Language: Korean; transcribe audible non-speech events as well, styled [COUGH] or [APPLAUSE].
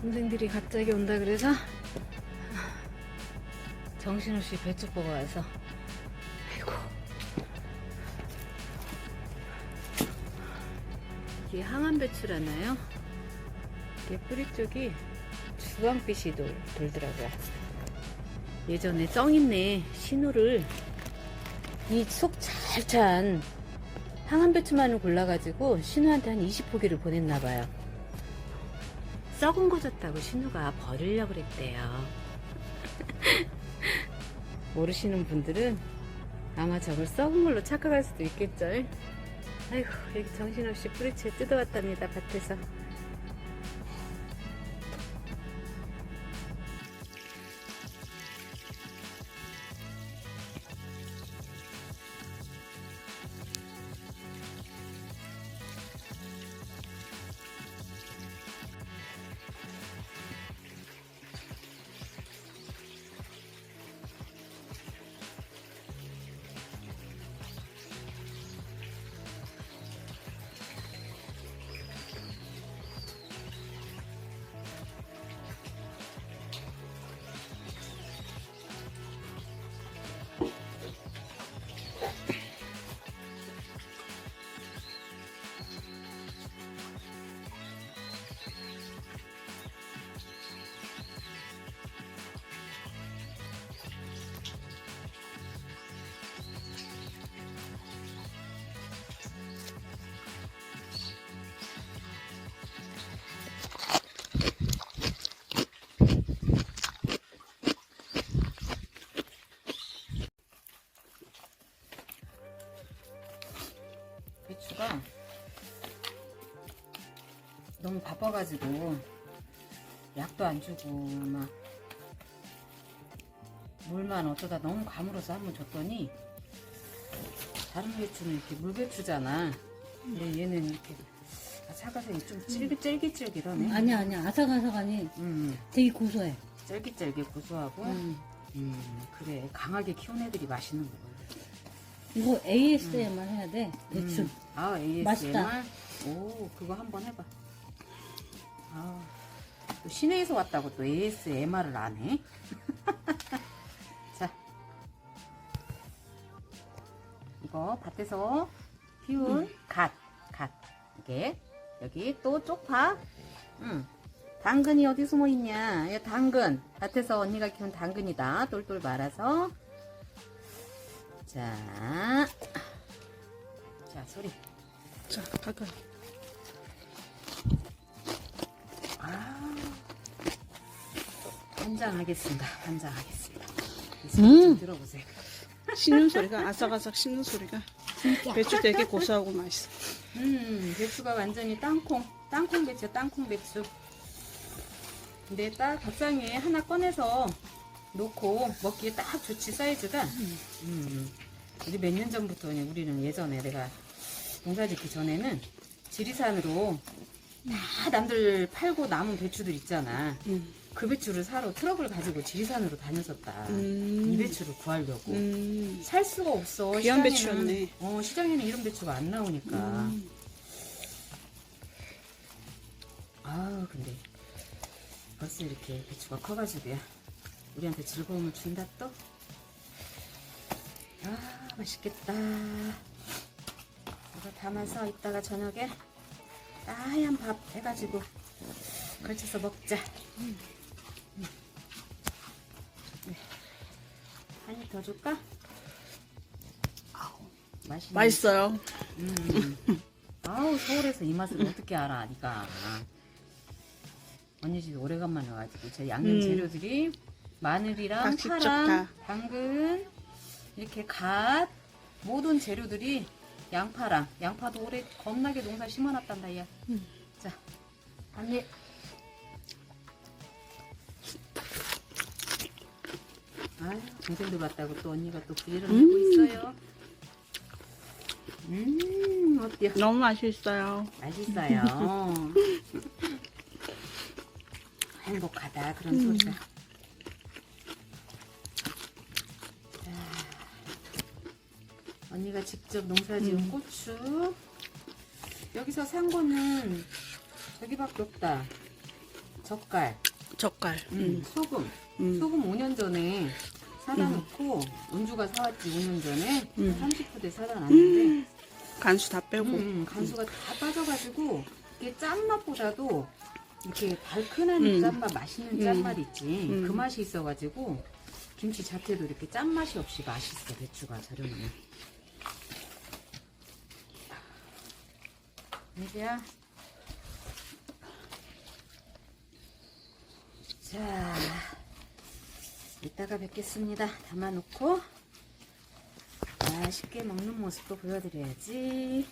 동생들이 갑자기 온다 그래서 정신없이 배추 보고 와서 아이고 이게 항암 배추라나요? 이게 뿌리 쪽이 주황빛이 돌, 돌더라고요. 예전에 쩡있네 신호를 이 속 잘 찬 항암 배추만을 골라가지고 신우한테 한 20포기를 보냈나봐요. 썩은 거 줬다고 신우가 버리려고 그랬대요. [LAUGHS] 모르시는 분들은 아마 저걸 썩은 걸로 착각할 수도 있겠죠. 아이고, 여기 정신없이 뿌리채 뜯어왔답니다, 밭에서. 배추가 너무 바빠가지고 약도 안 주고 막 물만 어쩌다 너무 가물어서 한번 줬더니 다른 배추는 이렇게 물배추잖아. 근데 얘는 이렇게 사과색이 좀 쫄깃쫄깃쫄깃하네. 아니야 아니야 아삭아삭하니 음, 되게 고소해. 쫄깃쫄깃 고소하고. 음. 음, 그래. 강하게 키운 애들이 맛있는 거야. 이거 ASMR 해야 돼 배추. 음. 아, ASMR? 맛있다. 오, 그거 한번 해봐. 아, 또 시내에서 왔다고 또 ASMR을 안 해? [LAUGHS] 자. 이거 밭에서 키운 음. 갓, 갓. 이게, 여기 또 쪽파. 응. 당근이 어디 숨어 있냐? 이 당근. 밭에서 언니가 키운 당근이다. 똘똘 말아서. 자. 자, 소리. 자, 가까이. 아, 한장하겠습니다. 한장하겠습니다. 음. 좀 들어보세요. 씹는 소리가 아삭아삭 씹는 소리가 배추 되게 고소하고 맛있어. 음, 배추가 완전히 땅콩, 땅콩 배추, 땅콩 배추. 근데 딱 밥상에 하나 꺼내서 놓고 먹기에 딱 좋지 사이즈가. 음, 우리 몇 년 전부터 우리는 예전에 내가 농사 짓기 전에는 지리산으로 다 남들 팔고 남은 배추들 있잖아. 음. 그 배추를 사러 트럭을 가지고 지리산으로 다녔었다. 음. 이 배추를 구하려고. 음. 살 수가 없어. 귀한 시장에는. 배추였네. 어, 시장에는 이런 배추가 안 나오니까. 음. 아, 근데 벌써 이렇게 배추가 커가지고야. 우리한테 즐거움을 준다 또. 아, 맛있겠다. 이거 담아서 이따가 저녁에 하얀 밥 해가지고 걸쳐서 먹자. 음. 네. 한입 더 줄까? 맛있네. 맛있어요. 음. 아우 서울에서 이 맛을 어떻게 알아, 니가. 언니 집에 오래간만에 와가지고 제 양념 음. 재료들이 마늘이랑 다 직접 파랑, 다. 당근, 이렇게 갓 모든 재료들이 양파랑 양파도 올해 겁나게 농사 심어놨단다 얘. 음. 자, 한 입. 아유, 동생들 왔다고 또 언니가 또 부지런 하고 있어요. 음, 어때요? 너무 맛있어요. 맛있어요. [LAUGHS] 행복하다 그런 음. 소리가. 언니가 직접 농사 지은 음. 고추. 여기서 산 거는 여기밖에 없다. 젓갈, 젓갈. 음, 소금. 음. 소금 5년 전에 사다 놓고 은주가 사왔지 5년 전에 음. 30부대 사다 놨는데 간수 다 빼고. 음, 간수가 다 빠져가지고 이게 짠맛보다도 이렇게 달큰한 음. 짠맛, 맛있는 음. 짠맛 있지. 음. 그 맛이 있어가지고 김치 자체도 이렇게 짠맛이 없이 맛있어 배추가 저렴해. 은주야. 자, 이따가 뵙겠습니다. 담아놓고 맛있게 먹는 모습도 보여드려야지.